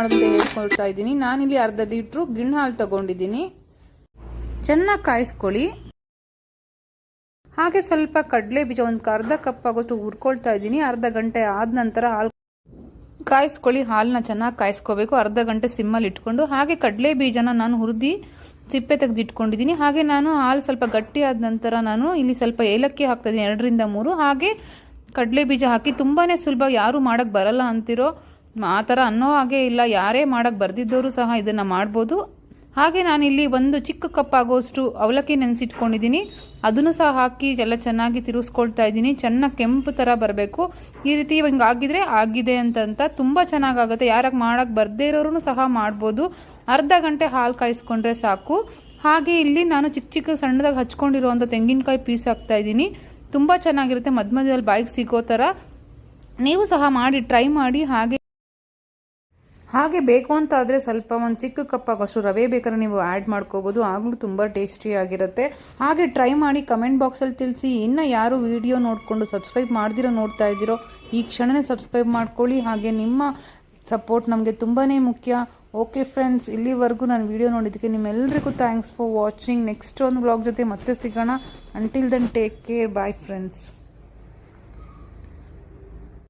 ಮಾಡೋದಂತ ಹೇಳ್ಕೊಳ್ತಾ ಇದ್ದೀನಿ. ನಾನಿಲ್ಲಿ ಅರ್ಧ ಲೀಟ್ರು ಗಿಣ್ಣು ಹಾಲು ತಗೊಂಡಿದ್ದೀನಿ. ಚೆನ್ನಾಗಿ ಕಾಯಿಸ್ಕೊಳ್ಳಿ. ಹಾಗೆ ಸ್ವಲ್ಪ ಕಡಲೆ ಬೀಜ ಒಂದು ಅರ್ಧ ಕಪ್ ಆಗೋಷ್ಟು ಹುರ್ಕೊಳ್ತಾ ಇದ್ದೀನಿ. ಅರ್ಧ ಗಂಟೆ ಆದ ನಂತರ ಹಾಲು ಕಾಯಿಸ್ಕೊಳ್ಳಿ. ಹಾಲನ್ನ ಚೆನ್ನಾಗಿ ಕಾಯಿಸ್ಕೋಬೇಕು. ಅರ್ಧ ಗಂಟೆ ಸಿಮ್ಮಲ್ಲಿ ಇಟ್ಕೊಂಡು ಹಾಗೆ ಕಡಲೆ ಬೀಜನ ನಾನು ಹುರಿದು ಸಿಪ್ಪೆ ತೆಗೆದಿಟ್ಕೊಂಡಿದ್ದೀನಿ. ಹಾಗೆ ನಾನು ಹಾಲು ಸ್ವಲ್ಪ ಗಟ್ಟಿ ಆದ ನಂತರ ನಾನು ಇಲ್ಲಿ ಸ್ವಲ್ಪ ಏಲಕ್ಕಿ ಹಾಕ್ತಾಯಿದ್ದೀನಿ ಎರಡರಿಂದ ಮೂರು. ಹಾಗೆ ಕಡಲೆ ಬೀಜ ಹಾಕಿ ತುಂಬಾ ಸುಲಭ ಯಾರು ಮಾಡೋಕ್ಕೆ ಬರಲ್ಲ ಅಂತಿರೋ ಆ ಥರ ಅನ್ನೋ ಹಾಗೆ ಇಲ್ಲ. ಯಾರೇ ಮಾಡೋಕ್ಕೆ ಬರ್ದಿದ್ದವರು ಸಹ ಇದನ್ನು ಮಾಡ್ಬೋದು. ಹಾಗೆ ನಾನಿಲ್ಲಿ ಒಂದು ಚಿಕ್ಕ ಕಪ್ ಆಗೋಷ್ಟು ಅವಲಕ್ಕಿ ನೆನೆಸಿಟ್ಕೊಂಡಿದ್ದೀನಿ ಅದನ್ನು ಸಹ ಹಾಕಿ ಎಲ್ಲ ಚೆನ್ನಾಗಿ ತಿರುಗಿಸ್ಕೊಳ್ತಾ ಇದ್ದೀನಿ. ಚೆನ್ನಾಗಿ ಕೆಂಪು ಥರ ಬರಬೇಕು. ಈ ರೀತಿ ಹಿಂಗೆ ಆಗಿದ್ರೆ ಆಗಿದೆ ಅಂತಂತ ತುಂಬ ಚೆನ್ನಾಗಾಗುತ್ತೆ. ಯಾರಾಗ ಮಾಡೋಕ್ಕೆ ಬರದೇ ಇರೋರು ಸಹ ಮಾಡ್ಬೋದು. ಅರ್ಧ ಗಂಟೆ ಹಾಲು ಕಾಯಿಸ್ಕೊಂಡ್ರೆ ಸಾಕು. ಹಾಗೆ ಇಲ್ಲಿ ನಾನು ಚಿಕ್ಕ ಚಿಕ್ಕ ಸಣ್ಣದಾಗಿ ಹಚ್ಕೊಂಡಿರುವಂಥ ತೆಂಗಿನಕಾಯಿ ಪೀಸ್ ಹಾಕ್ತಾ ಇದ್ದೀನಿ. ತುಂಬ ಚೆನ್ನಾಗಿರುತ್ತೆ. ಮಧ್ಯ ಮಧ್ಯದಲ್ಲಿ ಬಾಯಿಗೆ ಸಿಗೋ ಥರ ನೀವು ಸಹ ಮಾಡಿ, ಟ್ರೈ ಮಾಡಿ. ಹಾಗೆ ಹಾಗೆ ಬೇಕು ಅಂತ ಆದರೆ ಸ್ವಲ್ಪ ಒಂದು ಚಿಕ್ಕ ಕಪ್ ಆಗೋಷ್ಟು ರವೆ ಬೇಕಾದ್ರೆ ನೀವು ಆ್ಯಡ್ ಮಾಡ್ಕೋಬೋದು. ಆಗಲೂ ತುಂಬ ಟೇಸ್ಟಿಯಾಗಿರುತ್ತೆ ಹಾಗೆ ಟ್ರೈ ಮಾಡಿ ಕಮೆಂಟ್ ಬಾಕ್ಸಲ್ಲಿ ತಿಳಿಸಿ. ಇನ್ನು ಯಾರು ವಿಡಿಯೋ ನೋಡಿಕೊಂಡು ಸಬ್ಸ್ಕ್ರೈಬ್ ಮಾಡ್ದಿರೋ ನೋಡ್ತಾ ಇದ್ದೀರೋ, ಈ ಕ್ಷಣನೇ ಸಬ್ಸ್ಕ್ರೈಬ್ ಮಾಡ್ಕೊಳ್ಳಿ. ಹಾಗೆ ನಿಮ್ಮ ಸಪೋರ್ಟ್ ನಮಗೆ ತುಂಬಾ ಮುಖ್ಯ. ಓಕೆ ಫ್ರೆಂಡ್ಸ್ ಇಲ್ಲಿವರೆಗೂ ನಾನು ವಿಡಿಯೋ ನೋಡಿದ್ದಕ್ಕೆ ನಿಮ್ಮೆಲ್ಲರಿಗೂ ಥ್ಯಾಂಕ್ಸ್ ಫಾರ್ ವಾಚಿಂಗ್ ನೆಕ್ಸ್ಟ್ ಒಂದು ಬ್ಲಾಗ್ ಜೊತೆ ಮತ್ತೆ ಸಿಗೋಣ. Until then take care bye friends